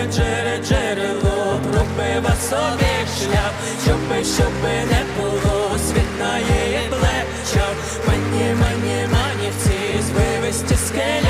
джере, джере, джерело, пробива собі шлях, щоби, щоби не було, світна є блеча, мені, мені, мані всі звивисті скеля.